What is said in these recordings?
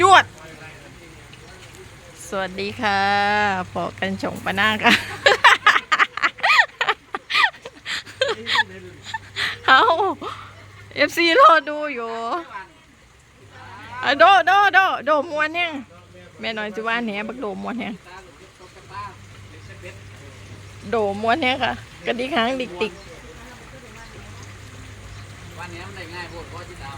จวด สวัสดีค่ะพอกันชงปะนาค่ะเอาเอฟซีรอดูอยู่โดโดโดโดมวนเนี่ยแม่น้อยจิว่าแหนบักโดมวนเนี่ยโดมวนเนี่ยค่ะกระดิกหางดิกติกวันนี้มันได้ง่ายโพดเพราะที่ดาว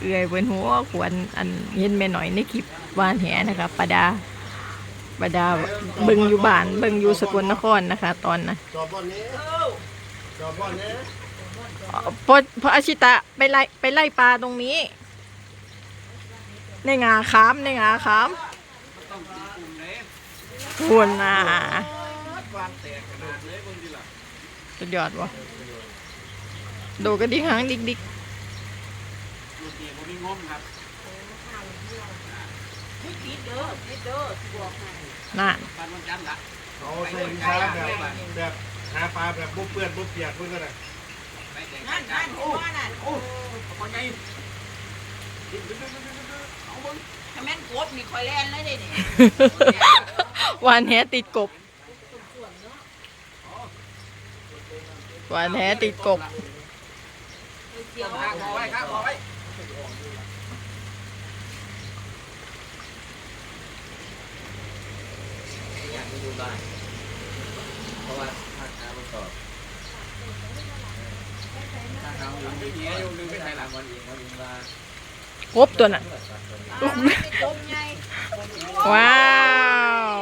เอื่อยเปิ้นหัวควรอันเห็นแม่น้อยในคลิปวานแหนะคะปาดาปาดาเบิ่งอยู่บ้านเบิ่งอยู่สกลนครนะคะ ตอนนะจอบอลนี้จอบอลนี้พอพออาชิตะไปไล่ไปไล่ปลาตรงนี้ ในงาขามในงาขามต้องตีกลุ่มเลยควรน่ะวานแตกกระยบางทีล่ะสุดยอดวะดูกระดิกหางดิกดิก ดูตีผมมีงมครับน่ะปันวันจันทร์ละเขาใช้วิชาแบบแบบหาปลาแบบบุเปื้อนบุเปียกเพื่อนกันนะไปแข่งนั่นนั่นนหัวนั่นโอ้คนใหญ่ถ้าแม่นกบมีคอยแล่นเลยเด้นี่ยวานแหติดกบวานแหติดกบ เกี่ยวข้างคอไว้ข้างคอไว้ อยากไปดูบ้าน เพราะว่าภาคค้ามันตอบถ้าเขาอยู่ไม่นียวอยู่นึงไม่ไม่ใช่ใช่หลังวันเองเขาเองว่ากบตัวน่ะว้าว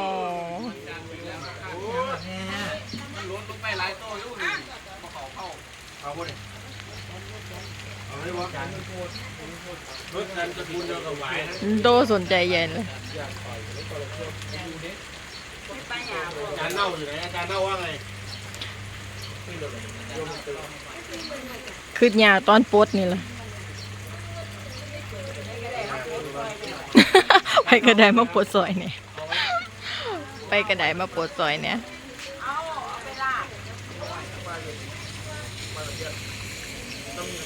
มันล้นลงไปหลายโต้อยู่นี่มาเขาเข้า เอาบ่เนี่ยเอาให้วะรถนั้นจะบุญเดียวกับไหวนะ โดสนใจเย็นเลยป้าหยาบอาจารย์เน่าอยู่ไหนอาจารย์เน่าว่าไงคืดยาตอนปวดนี่แหละไปกระไดมาปวดซอยเนี่ยไปกระไดมาปวดซอยเนี่ย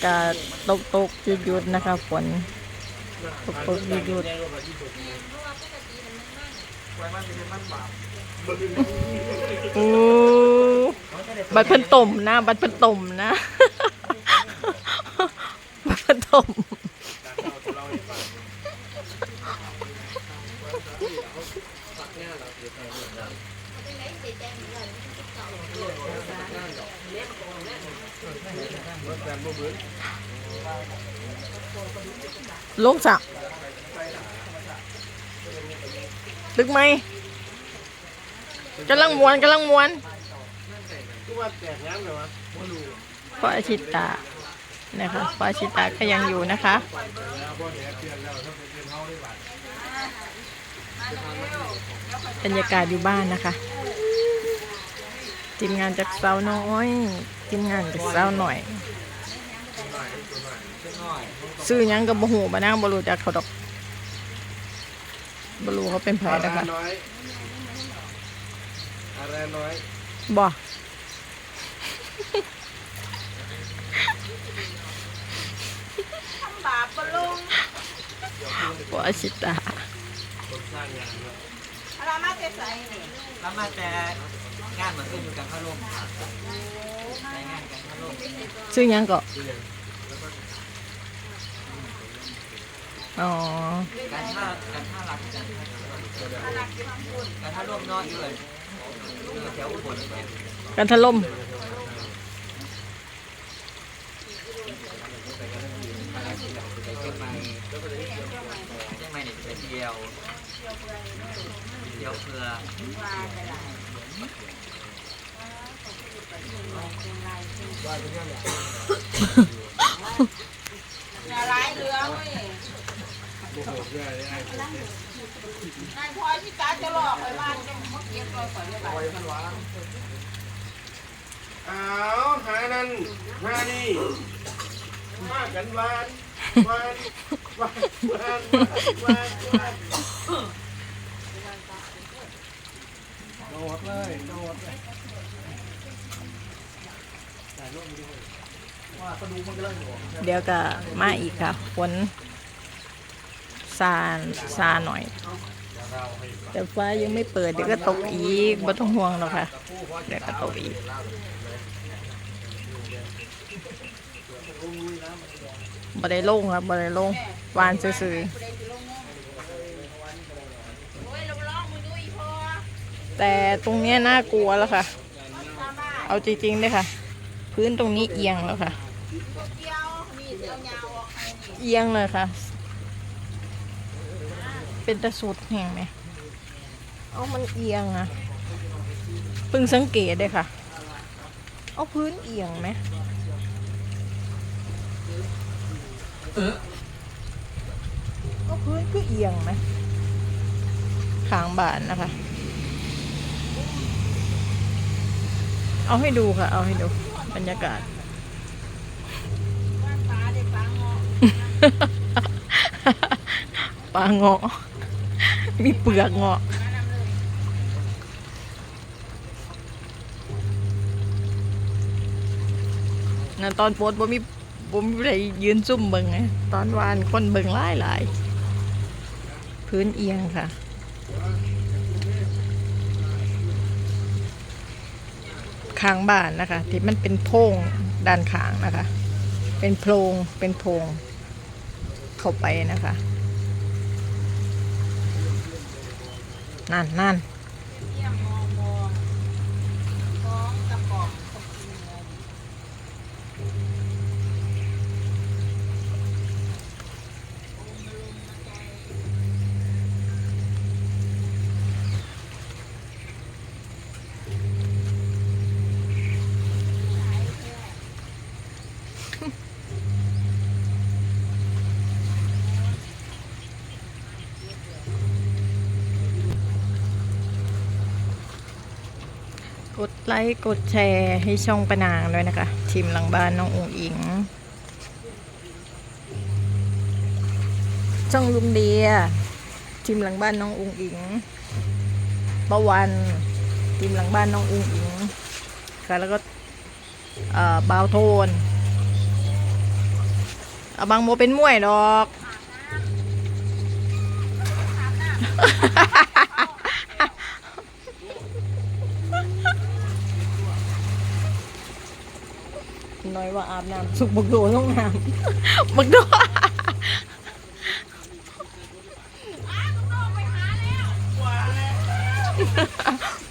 กาตกตกหยุดหยุดนะคะฝนตกตกหยุดหยุดโอ้บัดเพิ่นต่มนะ บัดเพิ่นต่มนะ บัดเพิ่นต่ม ลงสักตึกไหมกำลังมวนกำลังมวนก็ว่าแตกน้ำเพระอาชิตานะคะพระอาชิตาก็ยังอยู่นะคะแล้วบ่เนี่ยเปลี่ยนแล้วถ้าเป็นเปลี่ยนเฮาได้บาทบรรยากาศอยู่บ้านนะคะทีมงานจากสาวน้อยทีมงานจากสาวหน่อย ซื้อหยังกับบะหูบะนางบรูจากเขาดอกบรูเขาเป็นไผอะไรนะคะน้อยอะไรน้อยบ่ทำบาปบ่ลงพระอาชิตาคนสร้างงานเนาะอะไรมาแต่ใส่นี่แล้วมาแต่งานเหมือนกันอยู่กันเข้าร่วมใช้งานกันเข้าร่วมซื้อหยังก็อ๋อการ ท่าการท่ารักกันถ้ารักจะทำบุญการท่าร่วมนอกอยู่เลยอยู่แถวอุบลเนี่ยกันถล่มไปเชียงใหม่เชียงใหม่เนี่ยไปเที่ยวเที่ยวเพื่อว่าไปละอย่าร้ายเรือเว้ย โอ้โหเรื่อยเลยไอ้ นายพลอยที่ตาจะหลอกไปบ้านจะมาเก็บตัวข่อยไว้บ้านอ้าวหานั่นหานี่มากันวานวานวานวานวานวานโดดเลยโดดเลยถ่ายรูปมาด้วยเดี๋ยวก็มาอีกค่ะฝน ซาซาหน่อย แต่ฟ้ายังไม่เปิดเดี๋ยวก็ตกอีกบ่ต้องห่วงหรอกค่ะเดี๋ยวก็ตกอีกบ่ได้ลงครับบ่ได้ลงวานซื่อโอ้ยเราลอแต่ตรงนี้น่ากลัวแล้วค่ะ เอาจริงๆเลยค่ะ พื้นตรงนี้เอียงแล้วค่ะ เอียงเลยค่ะ เป็นตะสุดแห่งไหมเอามันเอียงอะเพิ่งสังเกตเลยค่ะ เอาพื้นเอียงไหมเอาพื้นก็เอียงไหมขางบานนะคะ เอาให้ดูค่ะ เอาให้ดูบรรยากาศบ้านฟ้าได้ฟ้างอปลาเงาะ มีเปลือกเงาะนะตอนโพสบ่มีบ่มีใครยืนซุ่มเบิ่งไงตอนวานคนเบิ่งหลายหลายพื้นเอียงค่ะ ข้างบ้านนะคะ ที่มันเป็นโพรงด้านข้างนะคะ เป็นโพรงเป็นโพรงเข้าไปนะคะ นั่นนั่น เยี่ยมมองมองท้องกระป๋องตกกินเลย ก ดไลค์กดแชร์ให้ช่องปนางด้วยนะคะ ทีมหลังบ้านน้องอุ๋งอิงช่องลุงเดียทีมหลังบ้านน้องอุ๋งอิงประวันทีมหลังบ้านน้องอุ๋งอิงค่ะแล้วก็เอ่อบาวโทนเอาบางโมเป็นมวยดอก น้อย ว่าอาบน้ำสุกบักโดลงน้ำบักโด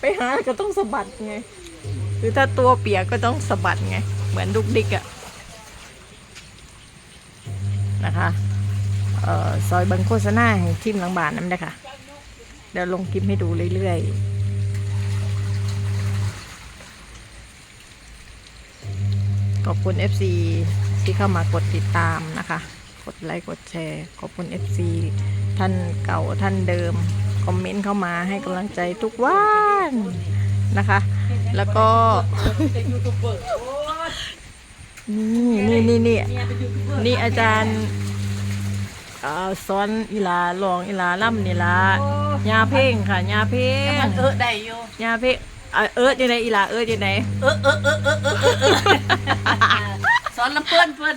ไปหาก็ต้องสะบัดไง คือถ้าตัวเปียกก็ต้องสะบัดไง เหมือนดุกดิกอะนะคะเอ่อซอยบังโฆษณาให้ทีมหลังบานนั่นนะคะเดี๋ยวลงคลิปให้ดูเรื่อยๆ ขอบคุณ FC ที่เข้ามากดติดตามนะคะ กดไลค์กดแชร์ ขอบคุณ FC ท่านเก่าท่านเดิม คอมเมนต์เข้ามาให้กำลังใจทุกวันนะคะ แล้วก็ นี่นี่นี่นี่นี่อาจารย์เอ่อสอนอีหลาลองอีหลาล่ำนี่ละยาเพ่งค่ะยาเพ่งมันเออได้อยู่ยาเพ่ง เอ่อเอิร์ดยังไงอีหลาเอิร์ดยังไงเออเออเออเออเออเออเออสอนลำเปิ้นเปิ้น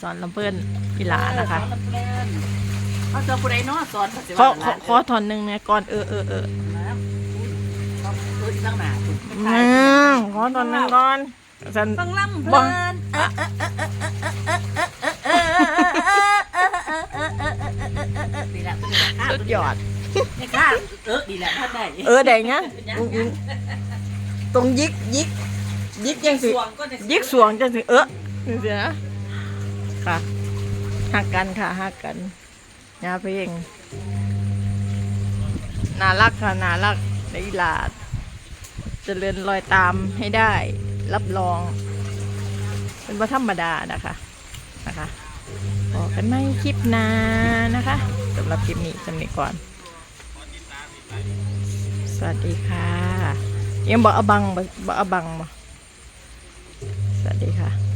สอนลำเพิ่นอีหลานะคะสอนลำเปิ้นเขาจะผู้ใดเนาะสอนภาษาขอขอขอทอนหนึ่งเนี่ยก่อนเออเออเออต้องเออตั้งหนาอืมขอทอนหนึ่งก่อนสันต้องลำเปิ้นดีแล้วตัวนี้สุดยอด นี่ค่ะเออดีแล้วท่านได้เออได้ไงอุ้งอิงตรงยิกยิกยิกยังสิสวงก็จะยิกสวงจังสิเออนี่สินะค่ะหักกันค่ะหักกันยาเพลงน่ารักค่ะน่ารักในอีหลาดเจริญรอยตามให้ได้ รับรอง เป็นว่าธรรมดานะคะนะคะบอกกันไม่คลิปหนานะคะสำหรับคลิปนี้สำนี้ก่อน สวัสดีค่ะยังบอกอบังบ่บอกอบังมาสวัสดีค่ะ